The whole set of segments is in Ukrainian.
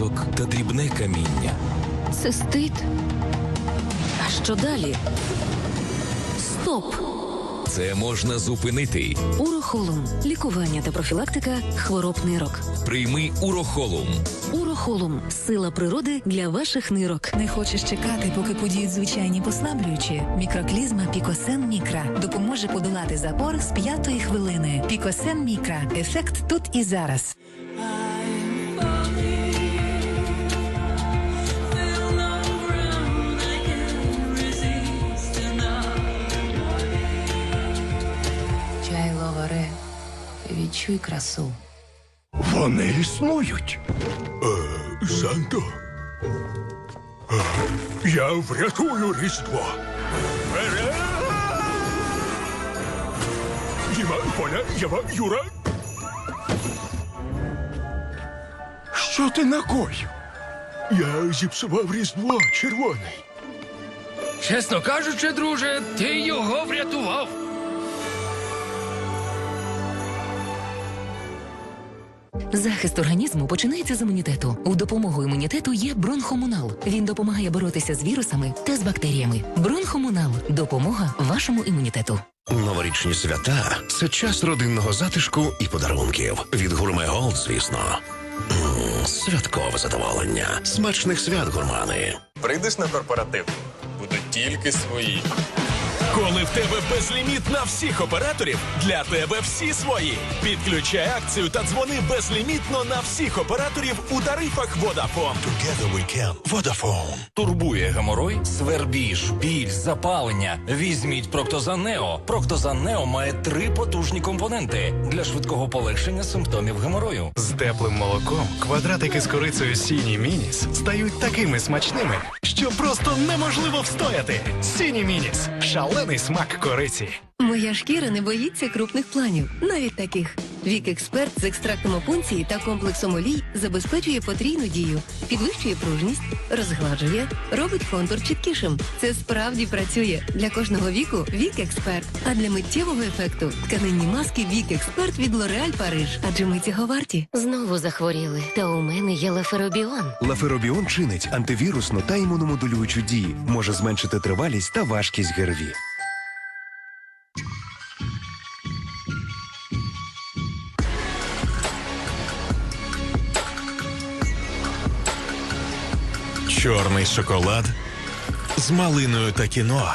пісок та дрібне каміння. Цистит. А що далі? Стоп! Це можна зупинити. Урохолум. Лікування та профілактика хвороб нирок. Прийми урохолум. Урохолум сила природи для ваших нирок. Не хочеш чекати, поки подіють звичайні послаблюючі? Мікроклізма Пікосен Мікра допоможе подолати запор з п'ятої хвилини. Пікосен Мікра. Ефект тут і зараз. Відчуй красу. Вони існують. Е, Санто? Е, Я врятую Різдво. Діма, Поля, Єва, Юра. Що ти накоїв? Я зіпсував Різдво червоний. Чесно кажучи, друже, ти його врятував. Захист організму починається з імунітету. У допомогу імунітету є бронхомунал. Він допомагає боротися з вірусами та з бактеріями. Бронхомунал допомога вашому імунітету. Новорічні свята це час родинного затишку і подарунків. Від гурме Голд, звісно. Святкове задоволення. Смачних свят, гурмани. Прийдеш на корпоратив, будуть тільки свої. Коли в тебе безліміт на всіх операторів, для тебе всі свої. Підключай акцію та дзвони безлімітно на всіх операторів у тарифах Vodafone. Together we can. Vodafone. Турбує геморой, свербіж, біль, запалення. Візьміть Проктозан Нео. Проктозан Нео має три потужні компоненти для швидкого полегшення симптомів геморою. З теплим молоком квадратики з корицею Сіні Мініс стають такими смачними, що просто неможливо встояти. Сіні Мініс шалений смак кориці. Моя шкіра не боїться крупних планів, навіть таких. Вік експерт з екстрактом опунції та комплексом олій забезпечує потрійну дію, підвищує пружність, розгладжує, робить контур чіткішим. Це справді працює для кожного віку. Вік експерт. А для миттєвого ефекту тканинні маски Вік експерт від L'Oréal Париж. Адже ми цього варті. Знову захворіли. Та у мене є леферобіон. Лаферобіон чинить антивірусну та імуномодулюючу дії, може зменшити тривалість та важкість ГРВІ. Чорний шоколад з малиною та кіно.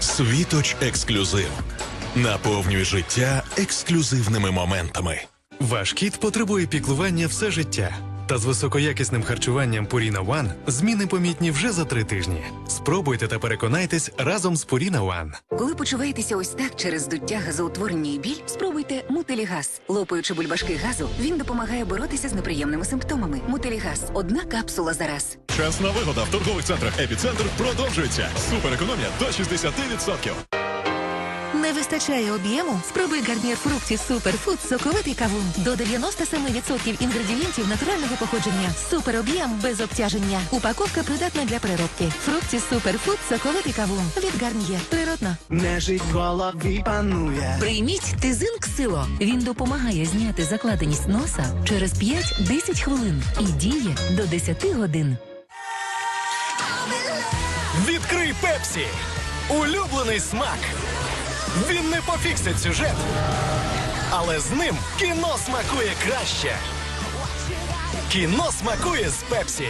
Світоч ексклюзив. Наповнюй життя ексклюзивними моментами. Ваш кіт потребує піклування все життя. Та з високоякісним харчуванням Purina One зміни помітні вже за три тижні. Спробуйте та переконайтесь разом з Purina One. Коли почуваєтеся ось так через здуття газоутворення і біль, спробуйте мутилігаз. Лопаючи бульбашки газу, він допомагає боротися з неприємними симптомами. Мутилігаз одна капсула за раз. Чесна вигода в торгових центрах Епіцентр продовжується. Суперекономія до 60%. Не вистачає об'єму? Спробуй гарнір фруктів Суперфуд соковитий кавун. До 97% інгредієнтів натурального походження. Супероб'єм без обтяження. Упаковка придатна для переробки. Фрукті Суперфуд соковитий кавун. Від Гарніє. Природно. Нежить голові панує. Прийміть Тизинк Сило. Він допомагає зняти закладеність носа через 5-10 хвилин і діє до 10 годин. Відкрий Пепсі! Улюблений смак! Він не пофіксить сюжет, але з ним кіно смакує краще. Кіно смакує з Пепсі.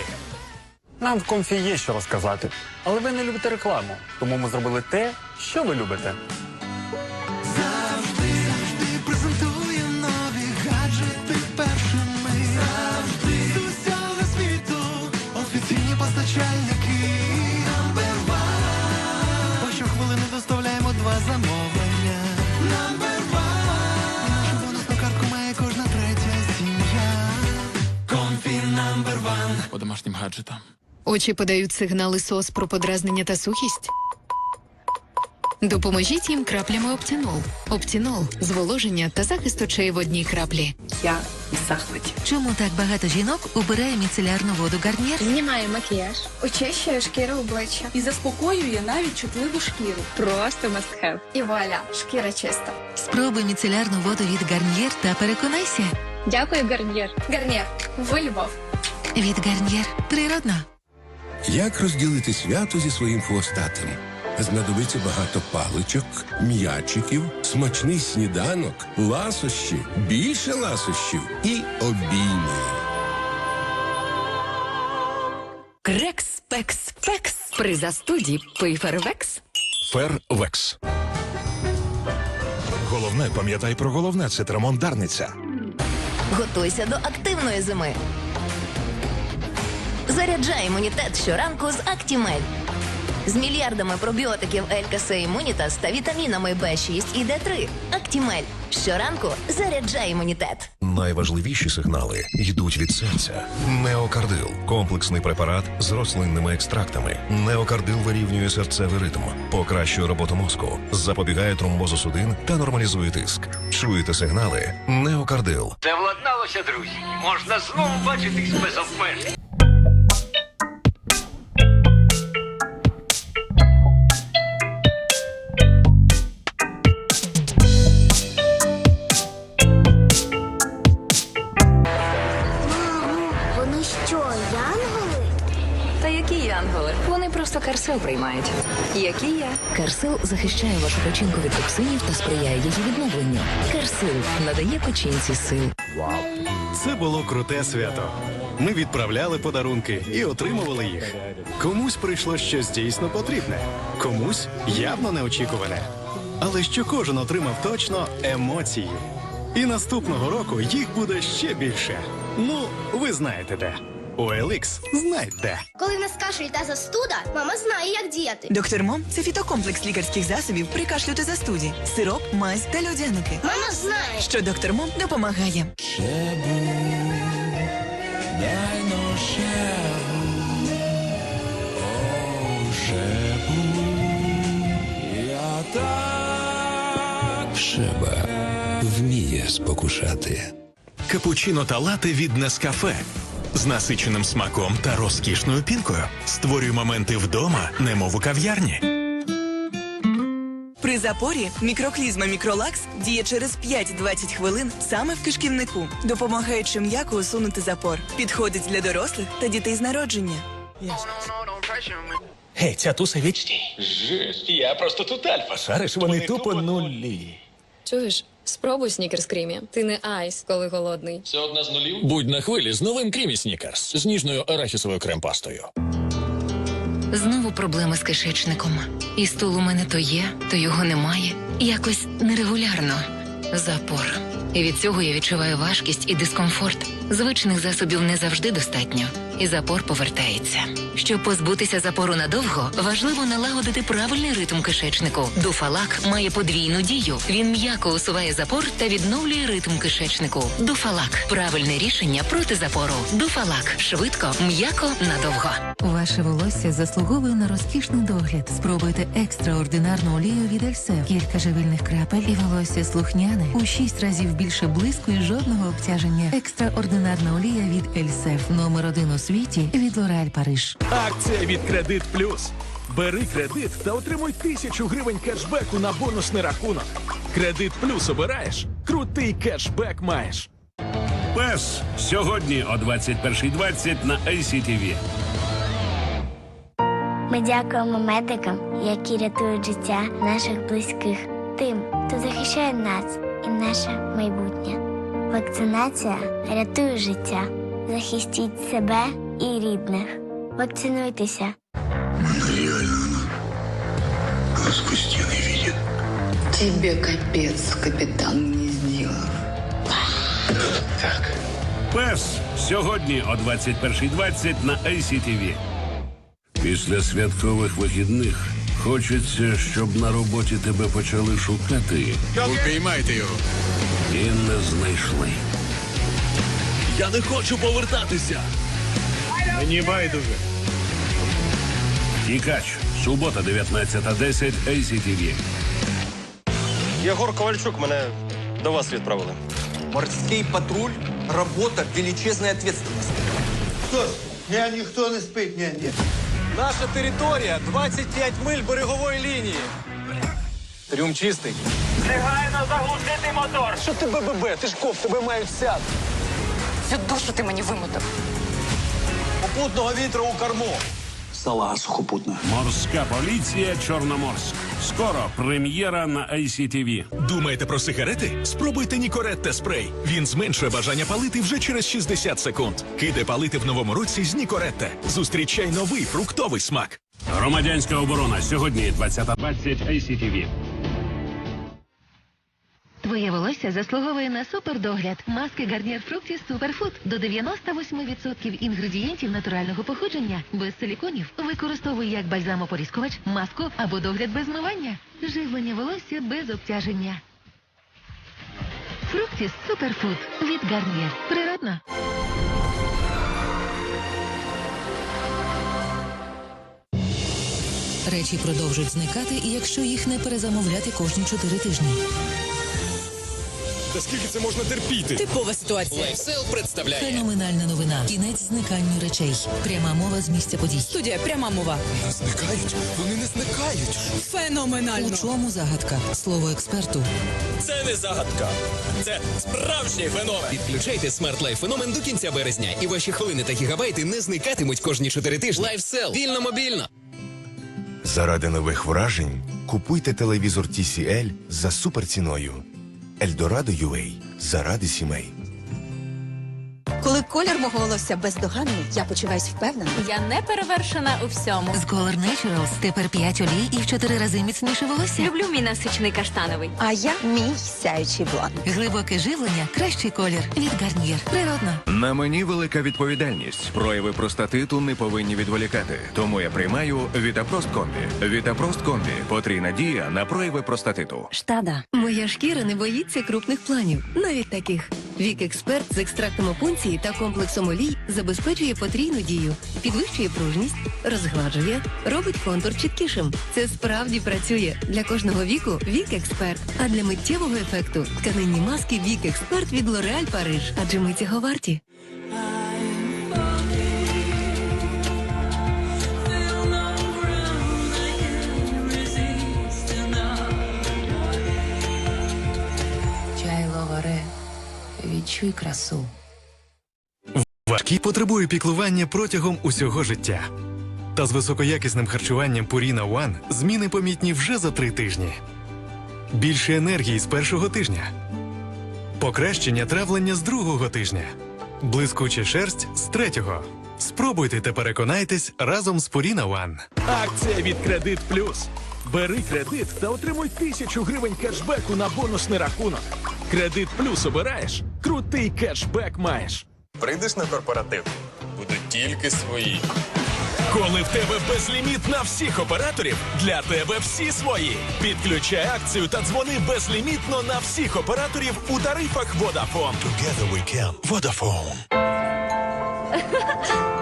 Нам в конфі є що розказати. Але ви не любите рекламу. Тому ми зробили те, що ви любите. Number one. По домашнім гаджетам. Очі подають сигнали СОС про подразнення та сухість. Допоможіть їм краплями Оптінол. Оптінол зволоження та захист очей в одній краплі. Я в захваті. Чому так багато жінок обирає міцелярну воду Гарнієр? Знімає макіяж, очищує шкіру обличчя. І заспокоює навіть чутливу шкіру. Просто must have. І вуаля, шкіра чиста. Спробуй міцелярну воду від Гарнієр та переконайся. Дякую, Гарнір. Гарнір. Вилюбов. Від Гарньєр. Природна. Як розділити свято зі своїм хвостатим? Знадобиться багато паличок, м'ячиків, смачний сніданок, ласощі, більше ласощів і обійми. Крекс, пекс, пекс. При застуді пий фервекс. Фервекс. Головне, пам'ятай про головне, це Дарниця. Готуйся до активної зими. Заряджай імунітет щоранку з Актімель. З мільярдами пробіотиків Елькасе Імунітас та вітамінами В6 і Д3. Актімель. Щоранку заряджай імунітет. Найважливіші сигнали йдуть від серця. Неокардил комплексний препарат з рослинними екстрактами. Неокардил вирівнює серцевий ритм, покращує роботу мозку, запобігає тромбозу судин та нормалізує тиск. Чуєте сигнали? Неокардил. Це владналося, друзі. Можна знову бачитись без обмежень. Карсел приймають. Які я? Карсел захищає вашу печінку від токсинів та сприяє її відновленню. Карсил надає печінці сил. Це було круте свято. Ми відправляли подарунки і отримували їх. Комусь прийшло щось дійсно потрібне, комусь явно неочікуване. Але що кожен отримав точно емоції. І наступного року їх буде ще більше. Ну, ви знаєте де. OLX знають де. Коли в нас кашель та застуда, мама знає, як діяти. Доктор Мом це фітокомплекс лікарських засобів при кашлю та застуді, сироп, мазь та льодяники. Мама знає. Що доктор Мом допомагає. Шеба вміє спокушати. Капучино та лате від Нескафе. З насиченим смаком та розкішною пінкою. Створюй моменти вдома, немов у кав'ярні. При запорі мікроклізма мікролакс діє через 5-20 хвилин саме в кишківнику, допомагаючи м'яко усунути запор. Підходить для дорослих та дітей з народження. Гей, ця туса вічні. Жесть, я просто тут альфа. Шариш, вони тупо нулі. Чуєш? Спробуй снікерс крімі. Ти не айс, коли голодний. Це одна з нулів. Будь на хвилі з новим Крімі Снікерс з ніжною арахісовою крем-пастою. Знову проблеми з кишечником. І стул у мене то є, то його немає. Якось нерегулярно. Запор. І від цього я відчуваю важкість і дискомфорт. Звичних засобів не завжди достатньо, і запор повертається. Щоб позбутися запору надовго, важливо налагодити правильний ритм кишечнику. Дуфалак має подвійну дію. Він м'яко усуває запор та відновлює ритм кишечнику. Дуфалак правильне рішення проти запору. Дуфалак швидко, м'яко, надовго. Ваше волосся заслуговує на розкішний догляд. Спробуйте екстраординарну олію від Ельсев. Кілька живильних крапель і волосся слухняне у шість разів більше блиску і жодного обтяження. Екстраординарна олія від Ельсев. Номер один у світі від Лореаль Париж. Акція від Кредит Плюс. Бери кредит та отримуй тисячу гривень кешбеку на бонусний рахунок. Кредит Плюс обираєш, крутий кешбек маєш. Пес сьогодні о 21.20 на ACTV. Ми дякуємо медикам, які рятують життя наших близьких, тим, хто захищає нас і наше майбутнє. Вакцинація рятує життя. Захистіть себе і рідних. Вакцинуйтеся. Спусти не видит. Тебе капец, капитан не сделал. Так. Пес сьогодні о 21.20 на ACTV. Після святкових вихідних хочеться, щоб на роботі тебе почали шукати. Упіймайте його. І не знайшли. Я не хочу повертатися. Мені байдуже. Тікач. Субота, 19.10 ACTV. Єгор Ковальчук мене до вас відправили. Морський патруль – робота величезної відповідальності. Що ж, я ніхто не спить, ні, ні. Наша територія 25 миль берегової лінії. Трюм чистий. Негайно заглушити мотор. Що ти БББ? Ти ж ков, тебе мають сяти. Всю душу ти мені вимотав. Попутного вітру у корму. Салага сухопутна. Морська поліція Чорноморськ. Скоро прем'єра на ICTV. Думаєте про сигарети? Спробуйте Нікоретте спрей. Він зменшує бажання палити вже через 60 секунд. Киде палити в новому році з Нікоретте. Зустрічай новий фруктовий смак. Громадянська оборона. Сьогодні 20.20 ICTV. Твоє волосся заслуговує на супердогляд. Маски Гарнієр Фруктіс Суперфуд до 98% інгредієнтів натурального походження, без силіконів. Використовуй як бальзамополіскувач, маску або догляд без змивання. Живлення волосся без обтяження. Фруктіс Суперфуд від Гарнієр. Природно. Речі продовжують зникати, якщо їх не перезамовляти кожні чотири тижні. Та скільки це можна терпіти? Типова ситуація. Лайфсел представляє. Феноменальна новина. Кінець зниканню речей. Пряма мова з місця подій. Студія пряма мова. Не зникають, вони не зникають. Феноменально. У чому загадка? Слово експерту. Це не загадка. Це справжній феномен. Підключайте Smart Life феномен до кінця березня, і ваші хвилини та гігабайти не зникатимуть кожні чотири тижні. Лайфсел. Вільно мобільно. Заради нових вражень купуйте телевізор TCL за суперціною. Eldorado UA заради сімей. Колір мого волосся бездоганний, я почуваюсь впевнено. Я не перевершена у всьому. З Color Naturals тепер 5 олій і в 4 рази міцніше волосся. Люблю мій насичений каштановий. А я мій сяючий блонд. Глибоке живлення, кращий колір від Гарнієр. Природно. На мені велика відповідальність. Прояви простатиту не повинні відволікати. Тому я приймаю Вітапрост комбі. Вітапрост комбі потрійна дія на прояви простатиту. Штада. Моя шкіра не боїться крупних планів, навіть таких. Вік експерт з екстрактом опунції та комплексом олій забезпечує потрійну дію, підвищує пружність, розгладжує, робить контур чіткішим. Це справді працює для кожного віку. Вік експерт. А для миттєвого ефекту тканинні маски Вік експерт від Лореаль Париж. Адже ми цього варті. Відчуй красу. Важкий потребує піклування протягом усього життя. Та з високоякісним харчуванням Purina One зміни помітні вже за три тижні. Більше енергії з першого тижня. Покращення травлення з другого тижня. Блискуча шерсть з третього. Спробуйте та переконайтесь разом з Purina One. Акція від Кредит Плюс. Бери кредит та отримуй тисячу гривень кешбеку на бонусний рахунок. Кредит Плюс обираєш, крутий кешбек маєш. Прийдеш на корпоратив. Будуть тільки свої. Коли в тебе безліміт на всіх операторів, для тебе всі свої. Підключай акцію та дзвони безлімітно на всіх операторів у тарифах Vodafone. Together we can. Vodafone.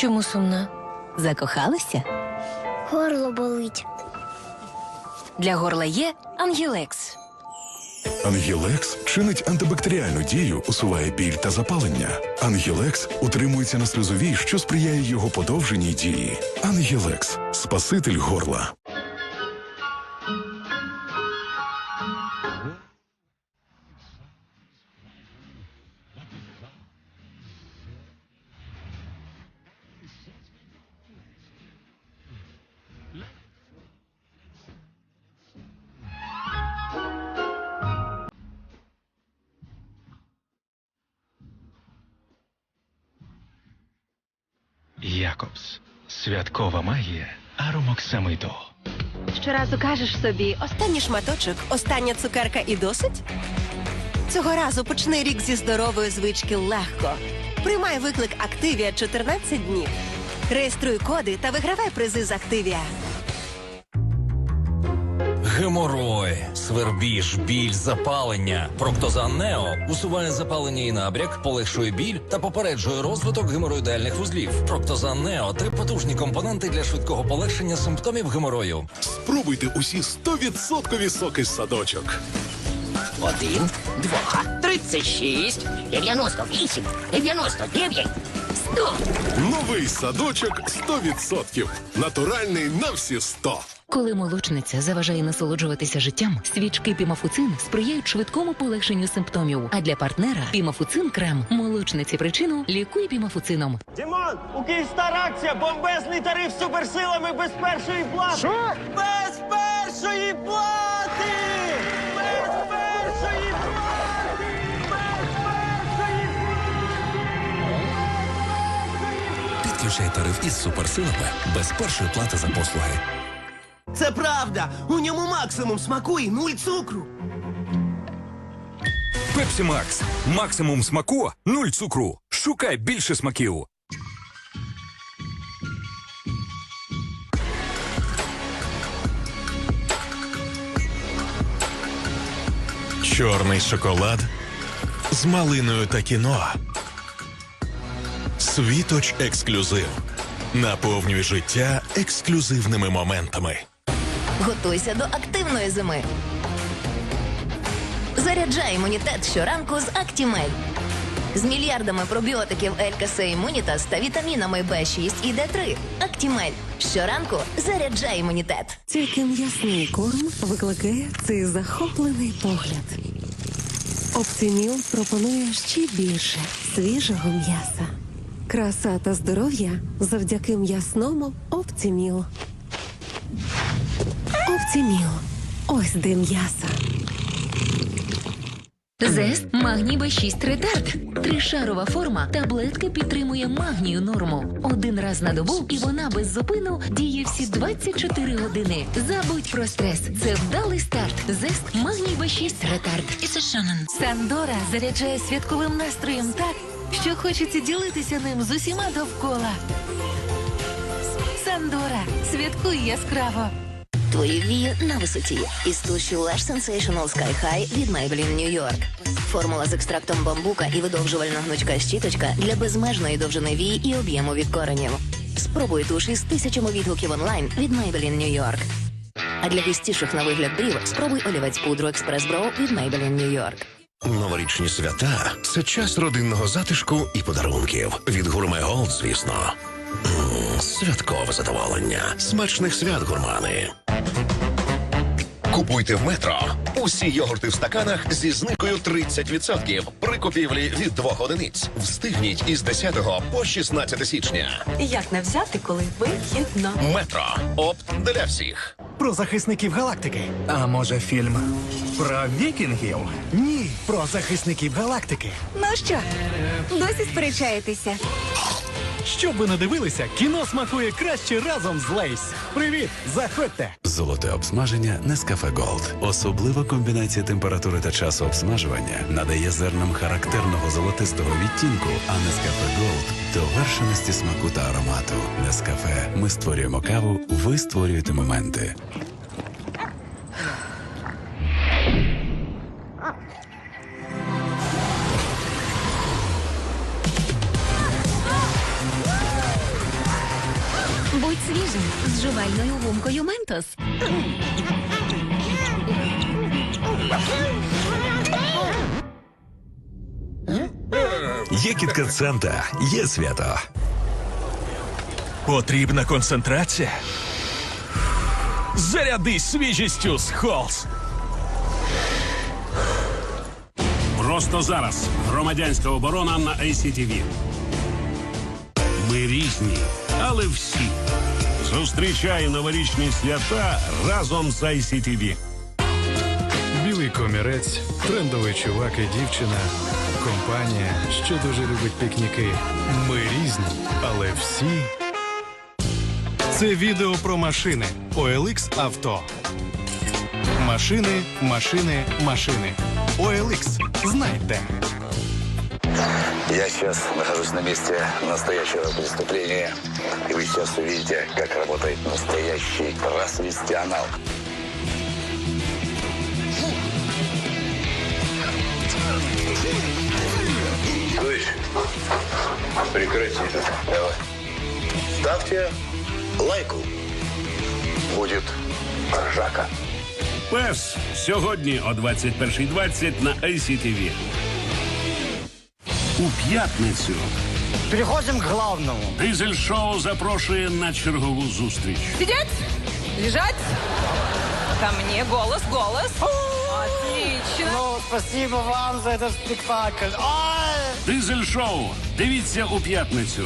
Чому сумна? Закохалися? Горло болить. Для горла є Ангілекс. Ангілекс чинить антибактеріальну дію, усуває біль та запалення. Ангілекс утримується на сльозовій, що сприяє його подовженій дії. Ангілекс спаситель горла. Святкова магія Аромоксамиту. Щоразу кажеш собі останній шматочок, остання цукерка і досить? Цього разу почни рік зі здорової звички легко. Приймай виклик Активія 14 днів. Реєструй коди та вигравай призи з Активія. Геморой, свербіж, біль, запалення. Проктозан Нео усуває запалення і набряк, полегшує біль та попереджує розвиток геморроїдальних вузлів. Проктозан Нео три потужні компоненти для швидкого полегшення симптомів геморою. Спробуйте усі 100% соки з садочок. Один, два, тридцять шість, дев'яносто вісім, дев'яносто дев'ять, Новий садочок 100%. Натуральний на всі 100. Коли молочниця заважає насолоджуватися життям, свічки пімафуцин сприяють швидкому полегшенню симптомів. А для партнера пімафуцин крем молочниці причину лікує пімафуцином. Дімон, у Київстар акція бомбезний тариф з суперсилами без першої плати. Що? Без першої плати! Без першої плати! Підключай тариф із суперсилами без першої плати за послуги. Це правда. У ньому максимум смаку і нуль цукру. Пепсі Макс. Максимум смаку, нуль цукру. Шукай більше смаків. Чорний шоколад з малиною та кіно. Світоч ексклюзив. Наповнюй життя ексклюзивними моментами. Готуйся до активної зими. Заряджай імунітет щоранку з Актімель. З мільярдами пробіотиків ЛКС Імунітас та вітамінами В6 і Д3. Актімель. Щоранку заряджай імунітет. Тільки м'ясний корм викликає цей захоплений погляд. Оптиміл пропонує ще більше свіжого м'яса. Краса та здоров'я завдяки м'ясному Оптиміл. Оптиміл. Ось де м'ясо. Зест магній Б6 ретард. Тришарова форма таблетки підтримує магнію норму. Один раз на добу, і вона без зупину діє всі 24 години. Забудь про стрес. Це вдалий старт. Зест магній Б6 ретард. Сандора заряджає святковим настроєм так, що хочеться ділитися ним з усіма довкола. Сандора, святкуй яскраво. Твої вії на висоті із тушю Lash Sensational Sky High від Maybelline New York. Формула з екстрактом бамбука і видовжувальна гнучка щіточка для безмежної довжини вії і об'єму від коренів. Спробуй туш із тисячами відгуків онлайн від Maybelline New York. А для густіших на вигляд брів спробуй олівець пудру Express Brow від Maybelline New York. Новорічні свята це час родинного затишку і подарунків. Від гурме Голд, звісно. Святкове задоволення. Смачних свят гурмани. Купуйте в метро. Усі йогурти в стаканах зі знижкою 30% при купівлі від двох одиниць. Встигніть із 10 по 16 січня. Як не взяти, коли вигідно? Метро. Опт для всіх. Про захисників галактики. А може фільм про вікінгів? Ні, про захисників галактики. Ну що, досі сперечаєтеся? Щоб ви не дивилися, кіно смакує краще разом з Лейс. Привіт, заходьте. Золоте обсмаження Нескафе Голд. Особлива комбінація температури та часу обсмажування надає зернам характерного золотистого відтінку, а Нескафе Голд довершеності смаку та аромату. Нескафе. Ми створюємо каву, ви створюєте моменти. З жувальною гумкою Ментос. Є кіткат Санта, є свято. Потрібна концентрація. Зарядись свіжістю з Холс. Просто зараз громадянська оборона на ICTV. Ми різні, але всі. Зустрічай новорічні свята разом з ICTV. Білий комірець, трендовий чувак і дівчина, компанія, що дуже любить пікніки. Ми різні, але всі. Це відео про машини. OLX Авто. Машини, машини, машини. OLX. Знайте. Я сейчас нахожусь на месте настоящего преступления, и вы сейчас увидите, как работает настоящий трансвестианал. Слышь, прекрати. Давай. Ставьте лайку. Будет ржака. Пес сьогодні о 21.20 на ICTV. У п'ятницю Переходим к главному. Дизель шоу запрошує на чергову зустріч. Сидеть? Лежать? Ко мне голос, голос. Отлично. Ну, спасибо вам за этот спектакль. Дизель шоу. Дивіться у п'ятницю.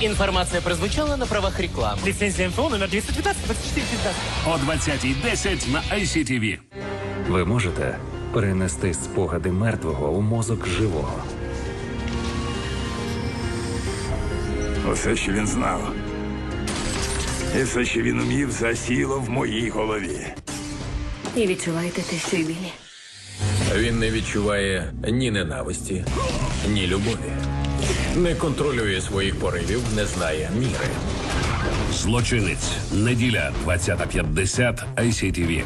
Інформація прозвучала на правах реклами. Лицензия МФО номер 215 24 15. О 20.10 на ICTV. Ви можете перенести спогади мертвого у мозок живого. Усе, що він знав. І все, що він умів, засіло в моїй голові. І відчуваєте те, що й білі. Він не відчуває ні ненависті, ні любові. Не контролює своїх поривів, не знає міри. Злочинець. Неділя 20.50 ICTV.